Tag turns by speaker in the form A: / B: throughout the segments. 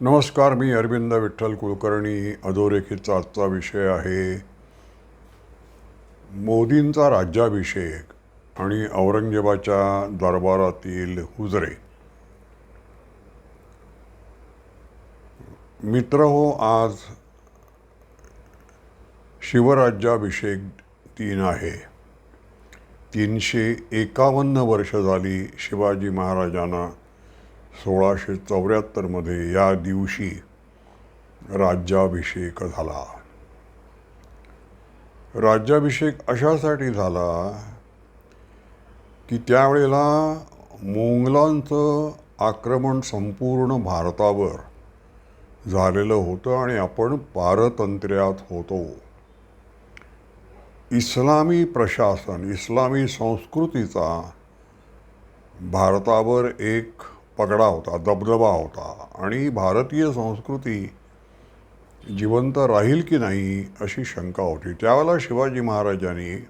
A: नमस्कार मी अरविंद विठ्ठल कुलकर्णी. अधोरेखितचा आजचा विषय आहे मोदींचा राज्याभिषेक आणि औरंगजेबाच्या दरबारातील हुजरे. मित्र हो आज शिवराज्याभिषेक दिन आहे. तीनशे एकावन्न वर्ष झाली शिवाजी महाराजांना सोळाशे चौऱ्याहत्तरमध्ये या दिवशी राज्याभिषेक झाला. राज्याभिषेक अशासाठी झाला की त्यावेळेला मोंगलांचं आक्रमण संपूर्ण भारतावर झालेलं होतं आणि आपण पारतंत्र्यात होतो. इस्लामी प्रशासन इस्लामी संस्कृतीचा भारतावर एक पगडा होता दबदबा होता. आणि भारतीय संस्कृती जिवंत राहील की नाही अशी शंका होती. त्यावेळेला शिवाजी महाराजांनी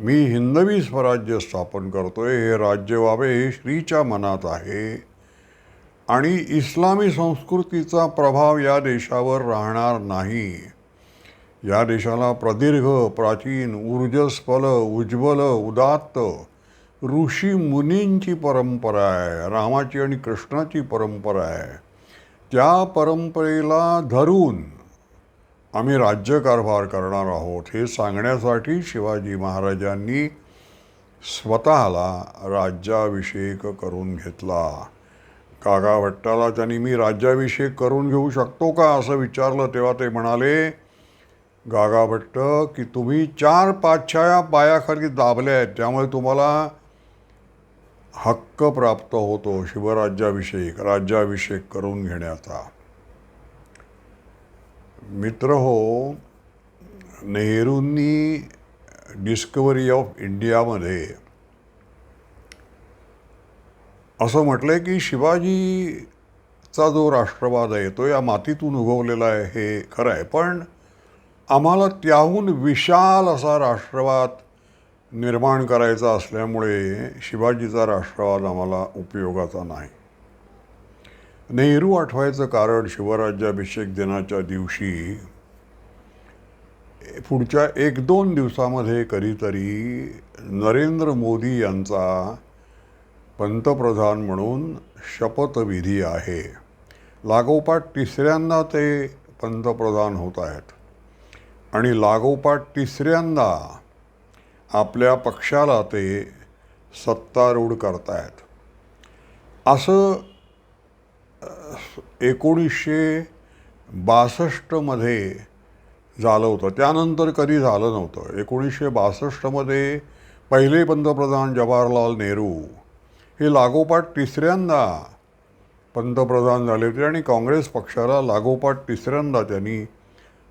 A: मी हिंदवी स्वराज्य स्थापन करतोय हे राज्य व्हावे हे श्रीच्या मनात आहे. आणि इस्लामी संस्कृतीचा प्रभाव या देशावर राहणार नाही. या देशाला प्रदीर्घ प्राचीन ऊर्जस्फल उज्ज्वल उदात्त ऋषी मुनींची परंपरा आहे रामाची आणि कृष्णाची परंपरा आहे. त्या परंपरेला धरून आम्ही राज्यकारभार करणार आहोत हे सांगण्यासाठी शिवाजी महाराजांनी स्वतःला राज्याभिषेक करून घेतला. काका भट्टाला त्यांनी मी राज्याभिषेक करून घेऊ शकतो का? असं विचारलं तेव्हा ते म्हणाले गागाभट्ट की तुम्ही चार पाचशा पायाखाली दाबल्या आहेत त्यामुळे तुम्हाला हक्क प्राप्त होतो शिवराज्याभिषेक राज्याभिषेक करून घेण्याचा. मित्र हो नेहरूंनी डिस्कवरी ऑफ इंडियामध्ये असं म्हटलंय की शिवाजीचा जो राष्ट्रवाद आहे तो या मातीतून उगवलेला आहे हे खरं आहे. पण आम्हाला त्याहून विशाल असा राष्ट्रवाद निर्माण करायचा असल्यामुळे शिवाजीचा राष्ट्रवाद आम्हाला उपयोगाचा नाही. नेहरू आठवायचं कारण शिवराज्याभिषेक दिनाच्या दिवशी पुढच्या एक दोन दिवसामध्ये कधीतरी नरेंद्र मोदी यांचा पंतप्रधान म्हणून शपथविधी आहे. लागोपाठ तिसऱ्यांदा ते पंतप्रधान होत आहेत. आणि लागोपाठ तिसऱ्यांदा आपल्या पक्षाला ते सत्तारूढ करतायत. असं एकोणीसशे बासष्टमध्ये झालं होतं. त्यानंतर कधी झालं नव्हतं. एकोणीसशे बासष्टमध्ये पहिले पंतप्रधान जवाहरलाल नेहरू हे लागोपाठ तिसऱ्यांदा पंतप्रधान झाले होते आणि काँग्रेस पक्षाला लागोपाठ तिसऱ्यांदा त्यांनी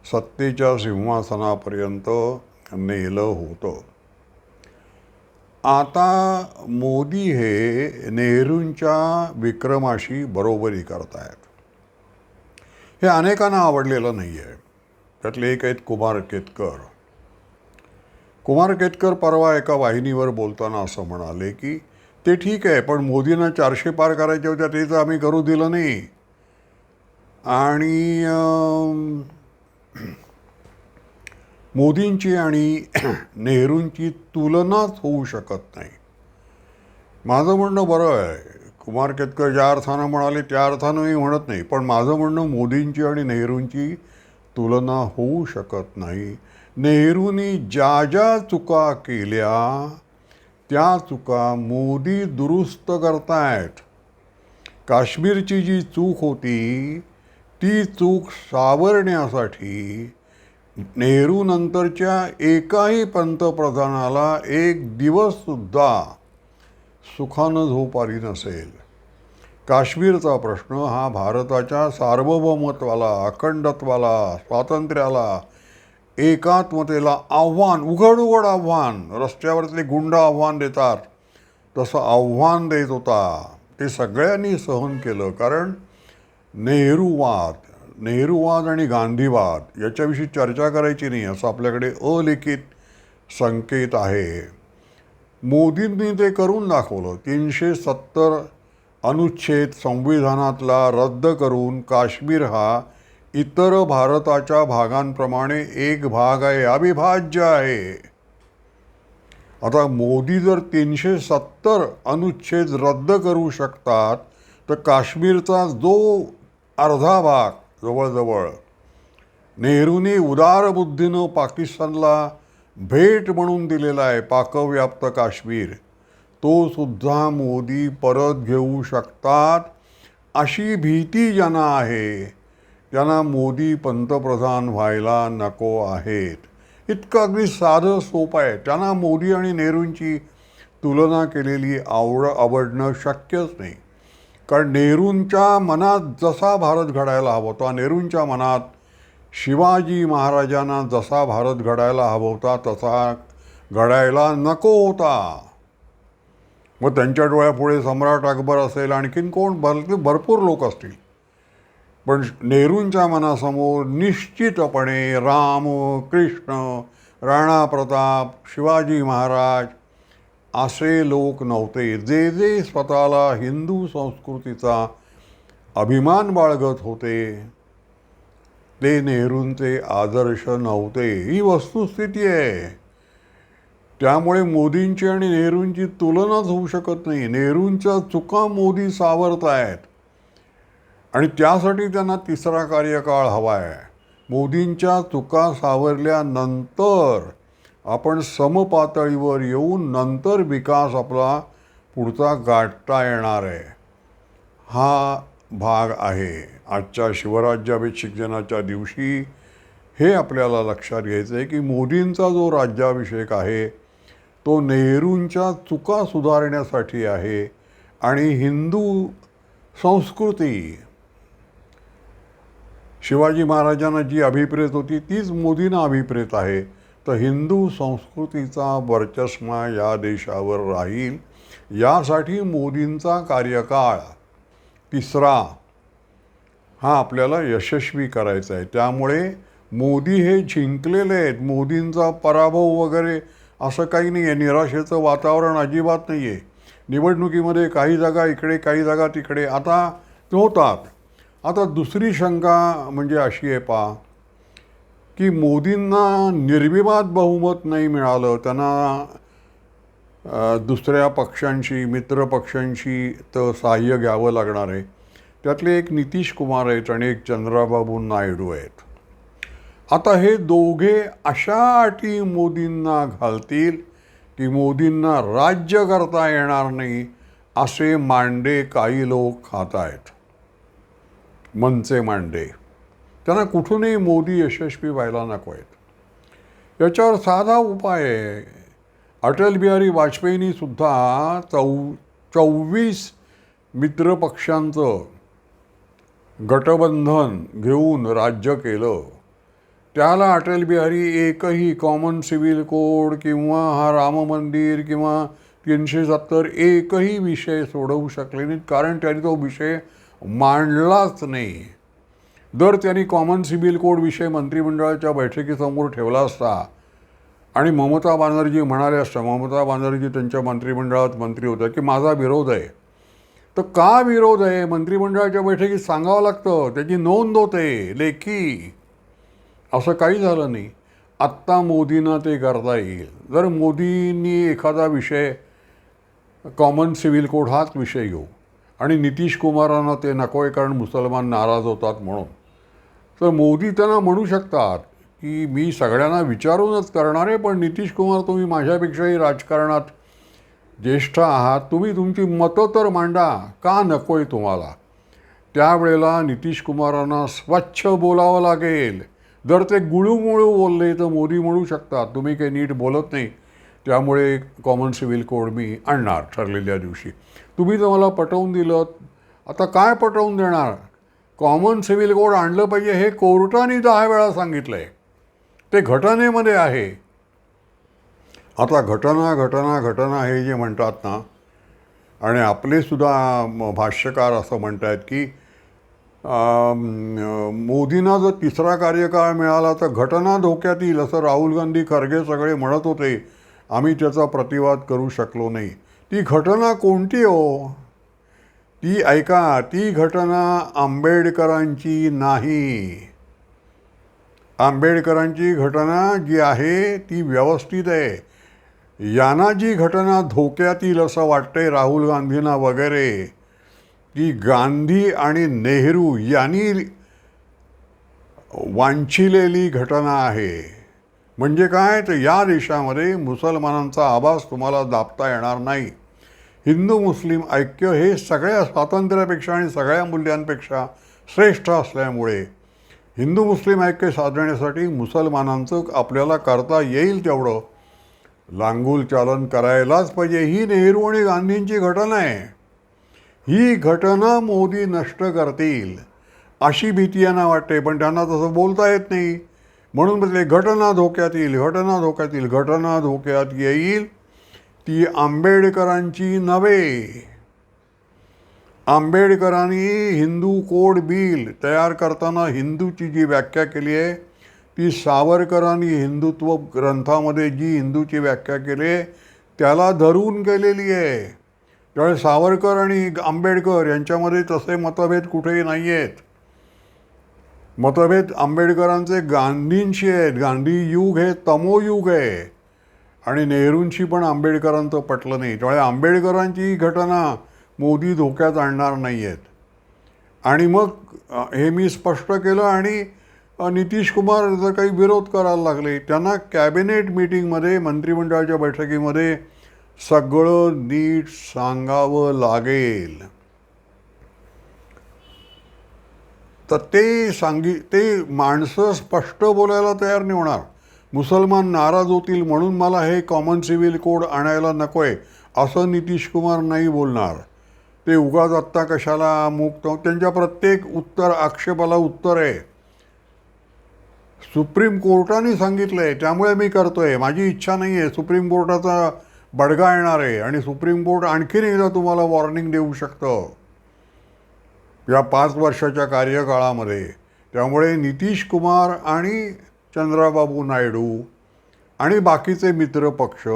A: सत्तेच्या सिंहासनापर्यंत नेलं होतं. आता मोदी हे नेहरूंच्या विक्रमाशी बरोबरी करतायत. हे अनेकांना आवडलेलं नाही आहे त्यातले एक आहेत कुमार केतकर. कुमार केतकर परवा एका वाहिनीवर बोलताना असं म्हणाले की ते ठीक आहे पण मोदींना चारशे पार करायच्या होत्या ते तर आम्ही करू दिलं नाही. आणि अं, मोदींची आणि नेहरूंची तुलनाच होऊ शकत नाही. माझं म्हणणं बरं आहे. कुमार केतकर ज्या अर्थानं म्हणाले त्या अर्थानं मी म्हणत नाही. पण माझं म्हणणं मोदींची आणि नेहरूंची तुलना होऊ शकत नाही. नेहरूंनी ज्या ज्या चुका केल्या त्या चुका मोदी दुरुस्त करतायत. काश्मीरची जी चूक होती ती चूक सावरण्यासाठी नेहरू नंतरच्या एकाही पंतप्रधानाला एक दिवससुद्धा सुखानं झोप आली नसेल. काश्मीरचा प्रश्न हा भारताच्या सार्वभौमत्वाला अखंडत्वाला स्वातंत्र्याला एकात्मतेला आव्हान उघड उघड आव्हान रस्त्यावरतले गुंड आव्हान देतात. तसं आव्हान देत होता. ते सगळ्यांनी सहन केलं कारण नेहरूवाद नेहरूवाद आणि गांधीवाद याच्याविषयी चर्चा करायची नाही असं आपल्याकडे अलिखित संकेत आहे. मोदींनी ते करून दाखवलं. तीनशे सत्तर अनुच्छेद संविधानातला रद्द करून काश्मीर हा इतर भारताच्या भागांप्रमाणे एक भाग आहे अविभाज्य आहे. आता मोदी जर तीनशे सत्तर अनुच्छेद रद्द करू शकतात तर काश्मीरचा जो अर्धा भाग जवळजवळ नेहरूंनी उदार बुद्धीनं पाकिस्तानला भेट म्हणून दिलेला आहे पाकव्याप्त काश्मीर. तो सुद्धा मोदी परत घेऊ शकतात अशी भीती ज्यांना आहे. त्यांना मोदी पंतप्रधान व्हायला नको आहेत. इतकं अगदी साधं सोपं आहे. त्यांना मोदी आणि नेहरूंची तुलना केलेली आवड आवडणं शक्यच नाही. कारण नेहरूंच्या मनात जसा भारत घडायला हवा होता नेहरूंच्या मनात शिवाजी महाराजांना जसा भारत घडायला हवा होता तसा घडायला नको होता. मग त्यांच्या डोळ्यापुढे सम्राट अकबर असेल आणखीन कोण? भर भरपूर लोक असतील. पण नेहरूंच्या मनासमोर निश्चितपणे राम कृष्ण राणा प्रताप शिवाजी महाराज असे लोक नव्हते. जे जे स्वतःला हिंदू संस्कृतीचा अभिमान बाळगत होते ते नेहरूंचे आदर्श नव्हते. ही वस्तुस्थिती आहे. त्यामुळे मोदींची आणि नेहरूंची तुलनाच होऊ शकत नाही. नेहरूंच्या चुका मोदी सावरत आहेत. आणि त्यासाठी त्यांना तिसरा कार्यकाळ हवा आहे. मोदींच्या चुका सावरल्यानंतर आपण समपातळीवर येऊन नंतर विकास आपला पुढचा गाठता येणार आहे. हा भाग आहे. आजच्या शिवराज्याभिषेक दिनाच्या दिवशी हे आपल्याला लक्षात घ्यायचं आहे की मोदींचा जो राज्याभिषेक आहे तो नेहरूंच्या चुका सुधारण्यासाठी आहे आणि हिंदू संस्कृती. शिवाजी महाराजांना जी अभिप्रेत होती तीच मोदींना अभिप्रेत आहे. तर हिंदू संस्कृतीचा वर्चस्मा या देशावर राहील. यासाठी मोदींचा कार्यकाळ तिसरा हा आपल्याला यशस्वी करायचा आहे. त्यामुळे मोदी हे जिंकलेले आहेत. मोदींचा पराभव वगैरे असं काही नाही आहे निराशेचं वातावरण अजिबात नाही आहे निवडणुकीमध्ये काही जागा इकडे काही जागा तिकडे. आता होतात. आता दुसरी शंका म्हणजे अशी आहे पा की मोदींना निर्विवाद बहुमत नाही मिळालं त्यांना दुसऱ्या पक्षांशी मित्र पक्षांशी तर सहाय्य घ्यावं लागणार आहे. त्यातले एक नितीश कुमार आहेत आणि एक चंद्राबाबू नायडू आहेत. आता हे दोघे अशा अटी मोदींना घालतील की मोदींना राज्य करता येणार नाही असे मांडे काही लोक खात आहेत. मनचे मांडे. त्यांना कुठूनही मोदी यशस्वी व्हायला नको आहेत. याच्यावर साधा उपाय आहे. अटल बिहारी वाजपेयींनीसुद्धा चौ चोवीस मित्रपक्षांचं गटबंधन घेऊन राज्य केलं. त्याला अटल बिहारी एकही कॉमन सिव्हिल कोड किंवा हा राम मंदिर किंवा तीनशे सत्तर एकही विषय सोडवू शकले नाहीत. कारण त्यांनी तो विषय मांडलाच नाही. जर त्यांनी कॉमन सिबिल कोड विषय मंत्रिमंडळाच्या बैठकीसमोर ठेवला असता आणि ममता बॅनर्जी म्हणाले असता ममता बॅनर्जी त्यांच्या मंत्रिमंडळात मंत्री होत्या की माझा विरोध आहे. तर का विरोध आहे? मंत्रिमंडळाच्या बैठकीत सांगावं लागतं. त्याची नोंद होते लेखी. असं काही झालं नाही. आत्ता मोदींना ते करता येईल. जर मोदींनी एखादा विषय कॉमन सिव्हिल कोड हाच विषय घेऊ. आणि नितीश कुमारांना ते नको आहे कारण मुसलमान नाराज होतात म्हणून. तर मोदी त्यांना म्हणू शकतात की मी सगळ्यांना विचारूनच करणार आहे पण नितीश कुमार तुम्ही माझ्यापेक्षाही राजकारणात ज्येष्ठ आहात. तुम्ही तुमची मतं तर मांडा का नको आहे तुम्हाला? त्यावेळेला नितीश कुमारांना स्वच्छ बोलावं लागेल. जर ते गुळूमुळू बोलले तर मोदी म्हणू शकतात तुम्ही काही नीट बोलत नाही. त्यामुळे कॉमन सिव्हिल कोड मी आणणार ठरलेल्या दिवशी. तुम्ही तर मला पटवून दिलं. आता काय पटवून देणार? कॉमन सिव्हिल कोड आणलं पाहिजे हे कोर्टाने दहा वेळा सांगितलं आहे ते घटनेमध्ये आहे. आता घटना घटना घटना हे जे म्हणतात ना आणि आपलेसुद्धा भाष्यकार असं म्हणत आहेत की मोदींना जर तिसरा कार्यकाळ मिळाला तर घटना धोक्यात येईल असं राहुल गांधी खरगे सगळे म्हणत होते. आम्ही त्याचा प्रतिवाद करू शकलो नाही. ती घटना कोणती हो? ती ऐका ती घटना आंबेडकरांची नाही. आंबेडकरांची घटना जी आहे ती व्यवस्थित आहे. यांना जी घटना धोक्यात येईल असं वाटतंय राहुल गांधींना वगैरे ती गांधी आणि नेहरू यांनी वांछिलेली घटना आहे. म्हणजे काय? तर या देशामध्ये मुसलमानांचा आभास तुम्हाला दाबता येणार नाही. हिंदू मुस्लिम ऐक्य हे सगळ्या स्वातंत्र्यापेक्षा आणि सगळ्या मूल्यांपेक्षा श्रेष्ठ असल्यामुळे हिंदू मुस्लिम ऐक्य साधण्यासाठी मुसलमानांचं आपल्याला करता येईल तेवढं. लांगूल चालन करायलाच पाहिजे ही नेहरू आणि गांधींची घटना आहे. ही घटना मोदी नष्ट करतील अशी भीती यांना वाटते पण त्यांना तसं बोलता येत नाही. म्हणून म्हटले घटना धोक्यात येईल घटना धोक्यात येईल घटना धोक्यात येईल. ती आंबेडकरांची नव्हे. आंबेडकरांनी हिंदू कोड बिल तयार करताना हिंदूची जी व्याख्या केली आहे ती सावरकरांनी हिंदुत्व ग्रंथामध्ये जी हिंदूची व्याख्या केली आहे त्याला धरून केलेली आहे. त्यामुळे सावरकर आणि आंबेडकर यांच्यामध्ये तसे मतभेद कुठेही नाही आहेत मतभेद आंबेडकरांचे गांधींशी आहेत. गांधी युग हे तमोयुग आहे. आणि नेहरूंशी पण आंबेडकरांचं पटलं नाही. त्यामुळे आंबेडकरांची ही घटना मोदी धोक्यात आणणार नाही आहेत आणि मग हे मी स्पष्ट केलं आणि नितीश कुमार जर काही विरोध करायला लागले त्यांना कॅबिनेट मीटिंगमध्ये मंत्रिमंडळाच्या बैठकीमध्ये सगळं नीट सांगावं लागेल. तर ते सांगी ते माणसं स्पष्ट बोलायला तयार नाही होणार. मुसलमान नाराज होतील म्हणून मला हे कॉमन सिव्हिल कोड आणायला नको आहे असं नितीश कुमार नाही बोलणार. ते उगाच आत्ता कशाला मुक्त त्यांच्या प्रत्येक उत्तर आक्षेपाला उत्तर आहे. सुप्रीम कोर्टाने सांगितलं आहे त्यामुळे मी करतो आहे माझी इच्छा नाही आहे सुप्रीम कोर्टाचा बडगा येणार आहे आणि सुप्रीम कोर्ट आणखीन एकदा तुम्हाला वॉर्निंग देऊ शकतं. या पाच वर्षाच्या कार्यकाळामध्ये त्यामुळे नितीश कुमार आणि चंद्राबाबू नायडू आणि बाकीचे मित्र पक्ष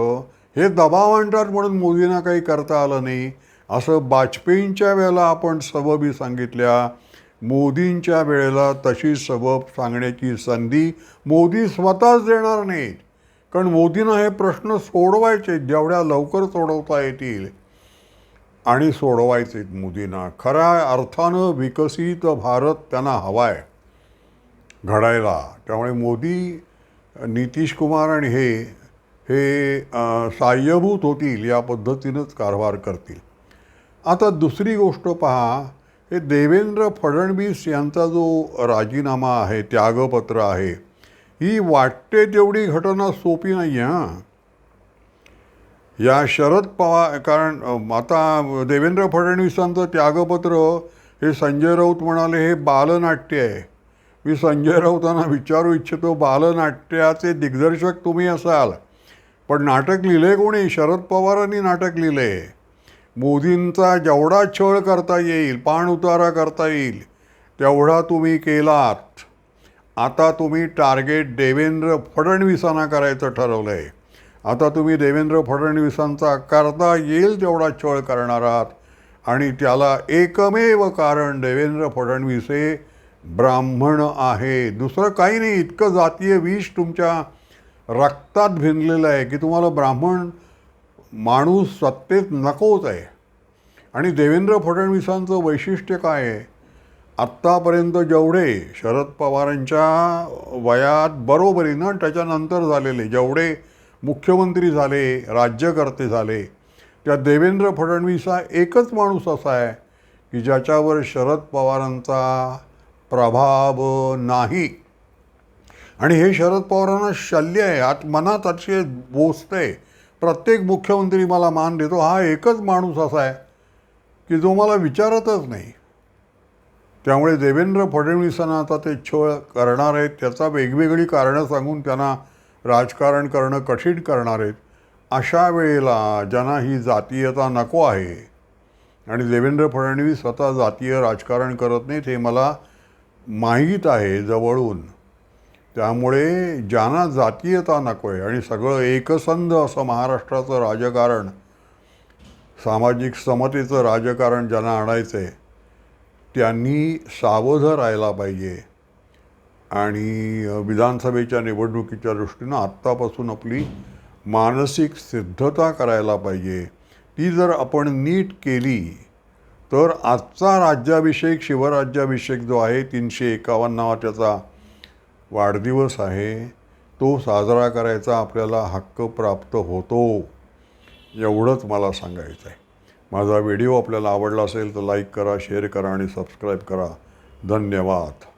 A: हे दबाव आणतात म्हणून मोदींना काही करता आलं नाही असं वाजपेयींच्या वेळेला आपण सबबी सांगितल्या. मोदींच्या वेळेला तशी सबब सांगण्याची संधी मोदी स्वतःच देणार नाहीत. कारण मोदींना हे प्रश्न सोडवायचे जेवढ्या लवकर सोडवता येतील. आणि सोडवायचे मोदींना. खऱ्या अर्थानं विकसित भारत त्यांना हवा आहे घडायला. त्यामुळे मोदी नितीश कुमार आणि हे हे सहाय्यभूत साह्यभूत होतील या पद्धतीनंच कारभार करतील. आता दुसरी गोष्ट पहा हे देवेंद्र फडणवीस यांचा जो राजीनामा आहे त्यागपत्र आहे ही वाटते तेवढी घटना सोपी नाही आहे हां. या शरद पवार कारण आता देवेंद्र फडणवीसांचं त्यागपत्र हे संजय राऊत म्हणाले हे बालनाट्य आहे. मी संजय राऊतांना विचारू इच्छितो बालनाट्याचे दिग्दर्शक तुम्ही असाल. पण नाटक लिहिलं कोणी? शरद पवारांनी नाटक लिहिले. मोदींचा जेवढा छळ करता येईल पाण उतारा करता येईल तेवढा तुम्ही केलात. आता तुम्ही टार्गेट देवेंद्र फडणवीसांना करायचं ठरवलं आहे आता तुम्ही देवेंद्र फडणवीसांचा करता येईल तेवढा छळ करणार आहात. आणि त्याला एकमेव कारण देवेंद्र फडणवीस हे ब्राह्मण आहे. दुसरं काही नाही इतकं जातीय विष तुमच्या रक्तात भिनलेलं आहे की तुम्हाला ब्राह्मण माणूस सत्तेत नकोच आहे. आणि देवेंद्र फडणवीसांचं वैशिष्ट्य काय आहे? आत्तापर्यंत जेवढे शरद पवारांच्या वयात बरोबरीनं त्याच्यानंतर झालेले जेवढे मुख्यमंत्री झाले राज्यकर्ते झाले त्या देवेंद्र फडणवीस हा एकच माणूस असा आहे की ज्याच्यावर शरद पवारांचा प्रभाव नाही. आणि हे शरद पवारांना शल्य आहे. आत मनात अतिशय बोचतंय. प्रत्येक मुख्यमंत्री मला मान देतो. हा एकच माणूस असा आहे की जो मला विचारतच नाही. त्यामुळे देवेंद्र फडणवीसांना आता ते छळ करणार आहेत. त्याचा वेगवेगळी कारणं सांगून त्यांना राजकारण करणं कठीण करणार आहेत. अशा वेळेला ज्यांना ही जातीयता नको आहे आणि देवेंद्र फडणवीस स्वतः जातीय राजकारण करत नाहीत हे मला माहीत आहे जवळून. त्यामुळे ज्यांना जातीयता नको आहे आणि सगळं एकसंध असं महाराष्ट्राचं राजकारण सामाजिक समतेचं राजकारण ज्यांना आणायचं आहे त्यांनी सावध राहायला पाहिजे. आणि विधानसभेच्या निवडणुकीच्या दृष्टीनं आत्तापासून आपली मानसिक सिद्धता करायला पाहिजे. ती जर आपण नीट केली तर आजचा राज्याभिषेक शिवराज्याभिषेक जो आहे तीनशे एकावन्नावा त्याचा वाढदिवस आहे. तो साजरा करायचा आपल्याला हक्क प्राप्त होतो एवढंच मला सांगायचं आहे. माझा व्हिडिओ आपल्याला आवडला असेल तर लाईक करा शेअर करा आणि सबस्क्राईब करा. धन्यवाद.